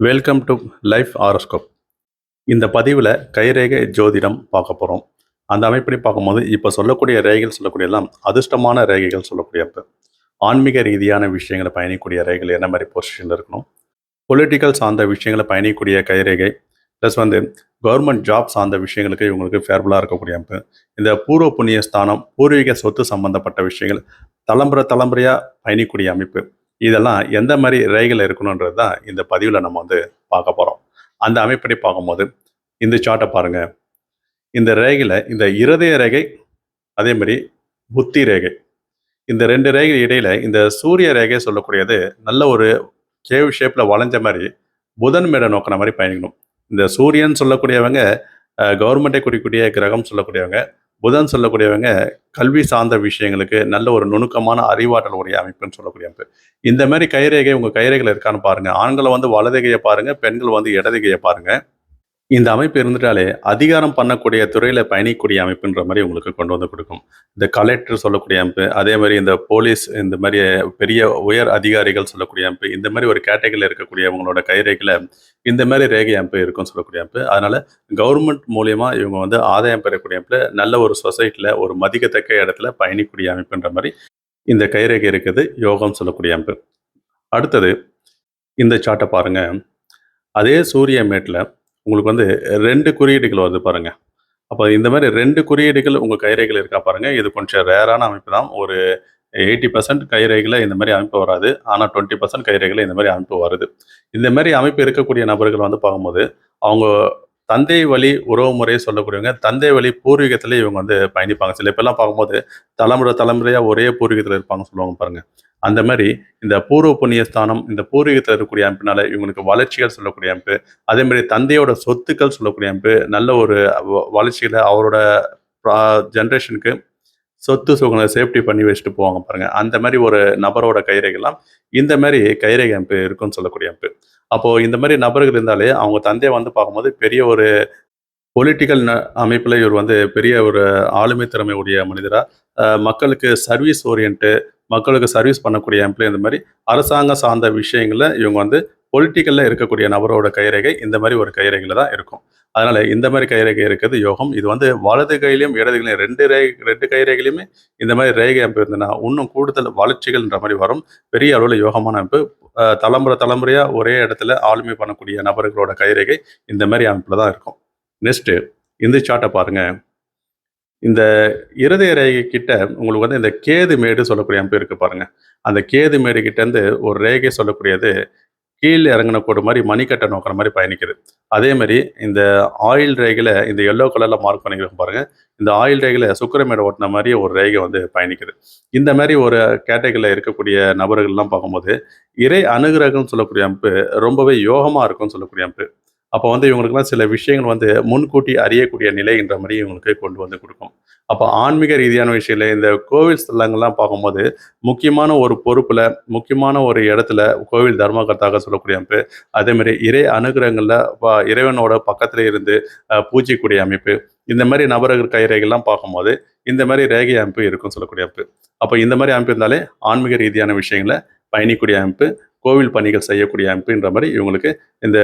Welcome to life horoscope இந்த பதிவில் கைரேகை ஜோதிடம் பார்க்க போகிறோம் அந்த அமைப்படி பார்க்கும்போது இப்போ சொல்லக்கூடிய ரேகைகள் சொல்லக்கூடிய எல்லாம் அதிர்ஷ்டமான ரேகைகள் சொல்லக்கூடிய ஆன்மீக ரீதியான விஷயங்களை பயணிக்கக்கூடிய ரேகைகள் என்ன மாதிரி பொசிஷனில் இருக்கணும்? பொலிட்டிக்கல் சார்ந்த விஷயங்களை பயணிக்கக்கூடிய கைரேகை ப்ளஸ் வந்து கவர்மெண்ட் ஜாப் சார்ந்த விஷயங்களுக்கு இவங்களுக்கு ஃபேர்ஃபுல்லாக இருக்கக்கூடிய அமைப்பு. இந்த பூர்வ புண்ணிய ஸ்தானம் பூர்வீக சொத்து சம்பந்தப்பட்ட விஷயங்கள் தலைமுறை தலைமுறையாக பயணிக்கூடிய அமைப்பு. இதெல்லாம் எந்த மாதிரி ரேகையில் இருக்கணுன்றது தான் இந்த பதிவில் நம்ம வந்து பார்க்க போகிறோம் அந்த அமைப்படி பார்க்கும்போது இந்த சார்ட்டை பாருங்க. இந்த ரேகையில் இந்த இருதய ரேகை அதே மாதிரி புத்தி ரேகை. இந்த ரெண்டு ரேகை இடையில் இந்த சூரிய ரேகை சொல்லக்கூடியது நல்ல ஒரு கேவ் ஷேப்பில் வளைஞ்ச மாதிரி புதன் மேடை நோக்கின மாதிரி பயணிக்கணும். இந்த சூரியன் சொல்லக்கூடியவங்க கவர்மெண்ட்டை குறிக்கூடிய கிரகம் சொல்லக்கூடியவங்க புதன் சொல்லக்கூடியவங்க கல்வி சார்ந்த விஷயங்களுக்கு நல்ல ஒரு நுணுக்கமான அறிவாற்றல் உடைய அமைப்புன்னு சொல்லக்கூடிய அமைப்பு. இந்த மாதிரி கைரேகை உங்கள் கைரேகையில் இருக்கான்னு பாருங்கள் ஆண்களை வந்து வலதுகையை பாருங்கள் பெண்கள் வந்து இடதுகையை பாருங்கள் இந்த அமைப்பு இருந்துட்டாலே அதிகாரம் பண்ணக்கூடிய துறையில் பயணிக்கக்கூடிய அமைப்புன்ற மாதிரி உங்களுக்கு கொண்டு வந்து கொடுக்கும். இந்த கலெக்டர் சொல்லக்கூடிய அமைப்பு அதே மாதிரி இந்த போலீஸ் இந்த மாதிரி பெரிய உயர் அதிகாரிகள் சொல்லக்கூடிய அமைப்பு இந்த மாதிரி ஒரு கேட்டகரியில் இருக்கக்கூடியவங்களோட கைரேகையில் இந்த மாதிரி ரேகை அமைப்பு இருக்கும்னு சொல்லக்கூடிய அமைப்பு. அதனால கவர்மெண்ட் மூலியமா இவங்க வந்து ஆதாயம் பெறக்கூடிய அமைப்பில் நல்ல ஒரு சொசைட்டியில் ஒரு மதிக்கத்தக்க இடத்துல பயணிக்கூடிய அமைப்புன்ற மாதிரி இந்த கைரேகை இருக்குது யோகம் சொல்லக்கூடிய அமைப்பு. அடுத்தது இந்த சார்ட்டை பாருங்கள் அதே சூரிய மேட்டில் உங்களுக்கு வந்து ரெண்டு குறியீடுகள் வருது பாருங்க. அப்போ இந்த மாதிரி ரெண்டு குறியீடுகள் உங்கள் கைரேகையில் இருக்கா பாருங்கள் இது கொஞ்சம் ரேரான அமைப்பு தான். ஒரு எயிட்டி பர்சன்ட் கைரேகையில் இந்த மாதிரி அமைப்பு வராது. ஆனால் டுவெண்ட்டி பர்சன்ட் கைரேகையில் இந்த மாதிரி அமைப்பு வருது. இந்த மாதிரி அமைப்பு இருக்கக்கூடிய நபர்கள் வந்து பார்க்கும்போது அவங்க தந்தை வழி உறவு முறையை சொல்லக்கூடியவங்க தந்தை வழி பூர்வீகத்திலே இவங்க வந்து பயணிப்பாங்க. சில இப்பெல்லாம் பார்க்கும்போது தலைமுறை தலைமுறையாக ஒரே பூர்வீகத்தில் இருப்பாங்க சொல்லுவாங்க பாருங்க. அந்த மாதிரி இந்த பூர்வ புண்ணிய ஸ்தானம் இந்த பூர்வீகத்தில் இருக்கக்கூடிய அமைப்பினால இவங்களுக்கு வளர்ச்சிகள் சொல்லக்கூடிய அமைப்பு அதே மாதிரி தந்தையோட சொத்துக்கள் சொல்லக்கூடிய அமைப்பு நல்ல ஒரு வ- அவரோட ஜென்ரேஷனுக்கு சொத்து சுகங்களை சேஃப்டி பண்ணி வச்சுட்டு போவாங்க பாருங்க. அந்த மாதிரி ஒரு நபரோட கைரேகைலாம் இந்த மாதிரி கைரேகை அமைப்பு இருக்குன்னு சொல்லக்கூடிய அமைப்பு. அப்போ இந்த மாதிரி நபர்கள் இருந்தாலே அவங்க தந்தையை வந்து பார்க்கும்போது பெரிய ஒரு பொலிட்டிக்கல் அமைப்பில் இவர் வந்து பெரிய ஒரு ஆளுமை திறமை உடைய மனிதராக மக்களுக்கு சர்வீஸ் ஓரியன்ட்டு மக்களுக்கு சர்வீஸ் பண்ணக்கூடிய எம்ப்ளாய் இந்த மாதிரி அரசாங்கம் சார்ந்த விஷயங்களில் இவங்க வந்து பொலிட்டிக்கலில் இருக்கக்கூடிய நபரோட கைரேகை இந்த மாதிரி ஒரு கைரேகையில் தான் இருக்கும். அதனால் இந்த மாதிரி கைரேகை இருக்கிறது யோகம். இது வந்து வலது கையிலையும் இடது கையிலையும் ரெண்டு ரே ரெண்டு கைரேகையிலையுமே இந்த மாதிரி ரேகை அமைப்பு இருந்ததுன்னா இன்னும் கூடுதல் வளர்ச்சிகள்ன்ற மாதிரி வரும். பெரிய அளவில் யோகமான அமைப்பு. தலைமுறை தலைமுறையாக ஒரே இடத்துல ஆளுமை பண்ணக்கூடிய நபர்களோட கைரேகை இந்த மாதிரி அமைப்பில் தான் இருக்கும். நெக்ஸ்ட்டு இந்த சார்ட்டை பாருங்க. இந்த இருதய ரேகை கிட்ட உங்களுக்கு வந்து இந்த கேது மேடு சொல்லக்கூடிய அமைப்பு இருக்கு பாருங்க. அந்த கேது மேடு கிட்டேருந்து ஒரு ரேகை சொல்லக்கூடியது கீழே இறங்கின கோடு மாதிரி மணிக்கட்டை நோக்கிற மாதிரி பயணிக்குது. அதே மாதிரி இந்த ஆயில் ரேகையில் இந்த எல்லோ கலரில் மார்க் பண்ணிக்கிறோம் பாருங்கள் இந்த ஆயில் ரேகையில் சுக்கரமேடை ஓட்டின மாதிரி ஒரு ரேகை வந்து பயணிக்குது. இந்த மாதிரி ஒரு கேட்டகரியில் இருக்கக்கூடிய நபர்கள்லாம் பார்க்கும்போது இறை அனுகிரகம்னு சொல்லக்கூடிய அமைப்பு ரொம்பவே யோகமாக இருக்கும்னு சொல்லக்கூடிய அமைப்பு அப்போ வந்து இவங்களுக்குலாம் சில விஷயங்கள் வந்து முன்கூட்டி அறியக்கூடிய நிலைன்ற மாதிரி இவங்களுக்கு கொண்டு வந்து கொடுக்கும். அப்போ ஆன்மீக ரீதியான விஷயத்தில் இந்த கோவில் ஸ்தலங்கள்லாம் பார்க்கும்போது முக்கியமான ஒரு பொறுப்பில் முக்கியமான ஒரு இடத்துல கோவில் தர்மகர்த்தாக சொல்லக்கூடிய அமைப்பு அதேமாதிரி இறை அனுகிரகங்களில் இறைவனோட பக்கத்தில் இருந்து பூஜைக்கூடிய அமைப்பு இந்த மாதிரி நபர்கள் கைரேகைலாம் பார்க்கும்போது இந்த மாதிரி ரேகை அமைப்பு இருக்கும் சொல்லக்கூடிய அமைப்பு. அப்போ இந்த மாதிரி அமைப்பு இருந்தாலே ஆன்மீக ரீதியான விஷயங்களை பயணிக்கூடிய அமைப்பு கோவில் பணிகள் செய்யக்கூடிய அமைப்புன்ற மாதிரி இவங்களுக்கு இந்த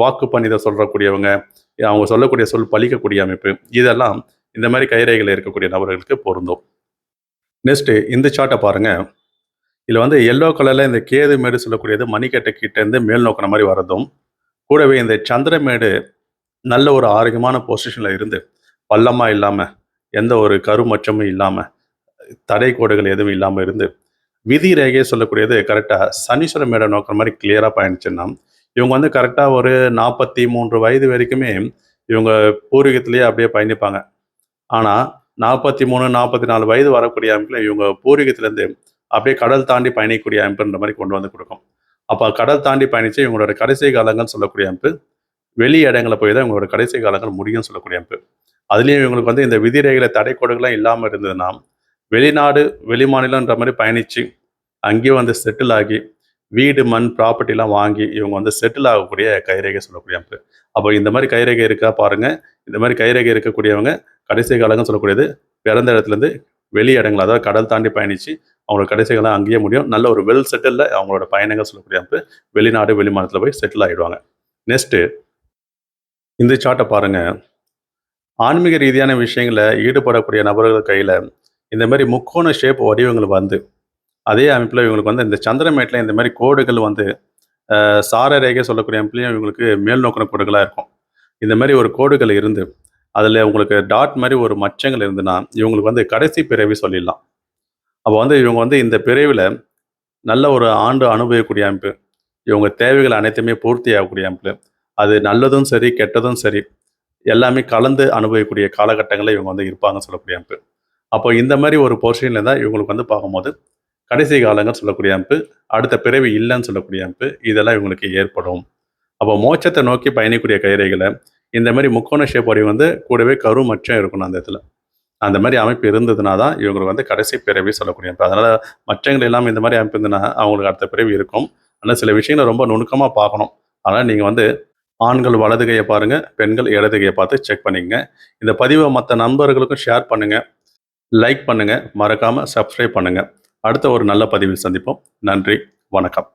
வாக்கு பணிதை சொல்லக்கூடியவங்க அவங்க சொல்லக்கூடிய சொல் பழிக்கக்கூடிய அமைப்பு இதெல்லாம் இந்த மாதிரி கைரேகையில் இருக்கக்கூடிய நபர்களுக்கு பொருந்தும். நெக்ஸ்ட்டு இந்த சார்ட்டை பாருங்கள் இதில் வந்து எல்லோ கலரில் இந்த கேது மேடு சொல்லக்கூடியது மணிக்கட்டை கிட்டேருந்து மேல் நோக்கின மாதிரி வரதும் கூடவே இந்த சந்திரமேடு நல்ல ஒரு ஆரோக்கியமான பொசிஷனில் இருந்து பள்ளமாக இல்லாமல் எந்த ஒரு கருமச்சமும் இல்லாமல் தடை கோடுகள் எதுவும் இல்லாமல் இருந்து விதி ரேகையை சொல்லக்கூடியது கரெக்டாக சனீஸ்வர மேடம் நோக்கிற மாதிரி கிளியராக பயணிச்சுன்னா இவங்க வந்து கரெக்டாக ஒரு நாற்பத்தி மூன்று வயது வரைக்குமே இவங்க பூர்வீகத்திலேயே அப்படியே பயணிப்பாங்க. ஆனால் நாற்பத்தி மூணு நாற்பத்தி நாலு வயது வரக்கூடிய அமைப்பில் இவங்க பூர்வீகத்திலேருந்து அப்படியே கடல் தாண்டி பயணிக்கக்கூடிய அமைப்புன்ற மாதிரி கொண்டு வந்து கொடுக்கும். அப்போ கடல் தாண்டி பயணித்து இவங்களோட கடைசி காலங்கள்னு சொல்லக்கூடிய அமைப்பு வெளி இடங்களை போய் தான் இவங்களோட கடைசி காலங்கள் முடியும்னு சொல்லக்கூடிய அமைப்பு. அதுலேயும் இவங்களுக்கு வந்து இந்த விதிரேகையில தடை கோடுகள்லாம் இல்லாமல் இருந்ததுன்னா வெளிநாடு வெளிமாநிலன்ற மாதிரி பயணித்து அங்கேயும் வந்து செட்டில் ஆகி வீடு மண் ப்ராப்பர்ட்டிலாம் வாங்கி இவங்க வந்து செட்டில் ஆகக்கூடிய கைரேகை சொல்லக்கூடிய அமைப்பு. அப்போ இந்த மாதிரி கைரேகை இருக்கா பாருங்கள் இந்த மாதிரி கைரேகை இருக்கக்கூடியவங்க கடைசி காலங்கள் சொல்லக்கூடியது பிறந்த இடத்துலேருந்து வெளி இடங்கள் அதாவது கடல் தாண்டி பயணித்து அவங்களோட கடைசிகள்லாம் அங்கேயே முடியும். நல்ல ஒரு வெல் செட்டிலில் அவங்களோட பயணங்கள் சொல்லக்கூடிய அமைப்பு வெளிநாடு வெளிமாநிலத்தில் போய் செட்டில் ஆகிடுவாங்க நெக்ஸ்ட்டு இந்த சார்ட்டை பாருங்கள் ஆன்மீக ரீதியான விஷயங்களில் ஈடுபடக்கூடிய நபர்கள் கையில் இந்த மாதிரி முக்கோண ஷேப் வடிவங்கள் வந்து அதே அமைப்பில் இவங்களுக்கு வந்து இந்த சந்திரமேட்டில் இந்த மாதிரி கோடுகள் வந்து சார ரேகை சொல்லக்கூடிய அமைப்புலையும் இவங்களுக்கு மேல் நோக்கின கோடுகளாக இருக்கும். இந்த மாதிரி ஒரு கோடுகள் இருந்து அதில் உங்களுக்கு டாட் மாதிரி ஒரு மச்சங்கள் இருந்துன்னா இவங்களுக்கு வந்து கடைசி பிறவி சொல்லிடலாம். அப்போ வந்து இவங்க வந்து இந்த பிறவியில் நல்ல ஒரு ஆண்டு அனுபவிக்கக்கூடிய அமைப்பு இவங்க தேவைகள் அனைத்துமே பூர்த்தி ஆகக்கூடிய அமைப்பு அது நல்லதும் சரி கெட்டதும் சரி எல்லாமே கலந்து அனுபவிக்கக்கூடிய காலகட்டங்களில் இவங்க வந்து இருப்பாங்கன்னு சொல்லக்கூடிய அமைப்பு. அப்போ இந்த மாதிரி ஒரு போர்ஷனில் தான் இவங்களுக்கு வந்து பார்க்கும்போது கடைசி காலங்கள் சொல்லக்கூடிய அமைப்பு அடுத்த பிறவி இல்லைன்னு சொல்லக்கூடிய அமைப்பு இதெல்லாம் இவங்களுக்கு ஏற்படும். அப்போ மோட்சத்தை நோக்கி பயணிக்கூடிய கயிறைகளை இந்த மாதிரி முக்கோண ஷேப் வடிவம் வந்து கூடவே கரு மச்சம் இருக்கணும் அந்த இடத்துல. அந்த மாதிரி அமைப்பு இருந்ததுனா தான் இவங்களுக்கு வந்து கடைசி பிறவி சொல்லக்கூடிய அமைப்பு அதனால் மச்சங்கள் எல்லாம் இந்த மாதிரி அமைப்பு இருந்ததுன்னா அவங்களுக்கு அடுத்த பிறவி இருக்கும். ஆனால் சில விஷயங்களை ரொம்ப நுணுக்கமாக பார்க்கணும். ஆனால் நீங்கள் வந்து ஆண்கள் வலதுகையை பாருங்கள் பெண்கள் இடதுகையை பார்த்து செக் பண்ணிக்கங்க. இந்த பதிவை மற்ற நண்பர்களுக்கும் ஷேர் பண்ணுங்கள் லைக் பண்ணுங்கள் மறக்காமல் சப்ஸ்கிரைப் பண்ணுங்கள் அடுத்த ஒரு நல்ல பதிவில் சந்திப்போம். நன்றி வணக்கம்.